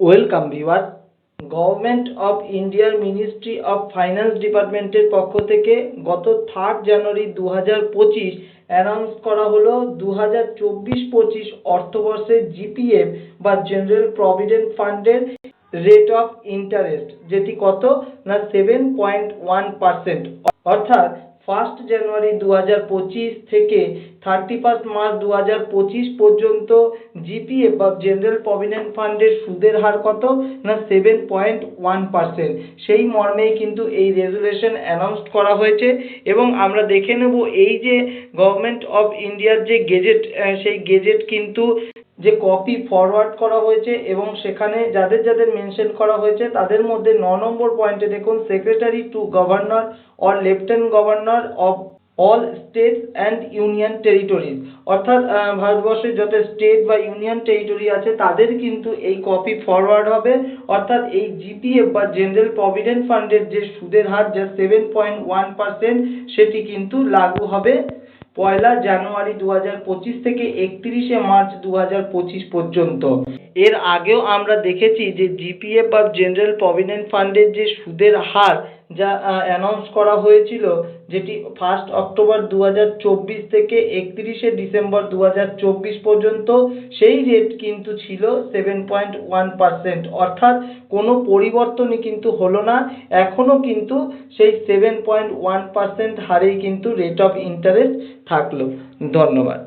Welcome viewer. Government of ইন্ডিয়ার ministry of finance ডিপার্টমেন্টের পক্ষ থেকে গত থার্ড জানুয়ারি দু হাজার পঁচিশ অ্যানাউন্স করা হলো দু হাজার চব্বিশ পঁচিশ অর্থবর্ষের জিপিএফ বা জেনারেল প্রভিডেন্ট ফান্ডের রেট অফ ইন্টারেস্ট যেটি কত? না সেভেন পয়েন্ট ওয়ান পার্সেন্ট অর্থাৎ ফার্স্ট জানুয়ারি দু হাজার পঁচিশ থেকে থার্টি ফার্স্ট মার্চ দু হাজার পঁচিশ পর্যন্ত জিপিএফ বা জেনারেল প্রভিডেন্ট ফান্ডের সুদের হার কত? না সেভেন পয়েন্ট ওয়ান পার্সেন্ট সেই মর্মেই কিন্তু এই রেজুলেশন অ্যানাউন্সড করা হয়েছে এবং আমরা দেখে নেব এই যে গভর্নমেন্ট অফ ইন্ডিয়ার যে গেজেট সেই গেজেট কিন্তু যে কপি ফরওয়ার্ড করা হয়েছে এবং সেখানে যাদের যাদের মেনশন করা হয়েছে, তাদের মধ্যে ন নম্বর পয়েন্টে দেখুন secretary to governor or lieutenant governor of all states and union territories অর্থাৎ ভারতবর্ষের যত স্টেট বা ইউনিয়ন টেরিটরি আছে, তাদের কিন্তু এই কপি ফরওয়ার্ড হবে। অর্থাৎ এই জিপিএফ বা জেনারেল প্রভিডেন্ট ফান্ডের যে সুদের হার, যা সেভেন পয়েন্ট ওয়ান পার্সেন্ট সেটি কিন্তু লাগু হবে। পয়লা জানুয়ারি দু হাজার পঁচিশ থেকে একত্রিশে মার্চ দু হাজার পঁচিশ পর্যন্ত। এর আগেও আমরা দেখেছি যে জিপিএফ বা জেনারেল প্রভিডেন্ট ফান্ডের যে সুদের হার যা অ্যানাউন্স করা হয়েছিল যেটি ফার্স্ট অক্টোবর দু হাজার চব্বিশ থেকে একত্রিশে ডিসেম্বর দু হাজার চব্বিশ পর্যন্ত, সেই রেট কিন্তু ছিল সেভেন পয়েন্ট ওয়ান পার্সেন্ট অর্থাৎ কোনো পরিবর্তনই কিন্তু হলো না। এখনও কিন্তু সেই সেভেন পয়েন্ট ওয়ান পার্সেন্ট হারেই কিন্তু রেট অফ ইন্টারেস্ট থাকল। ধন্যবাদ।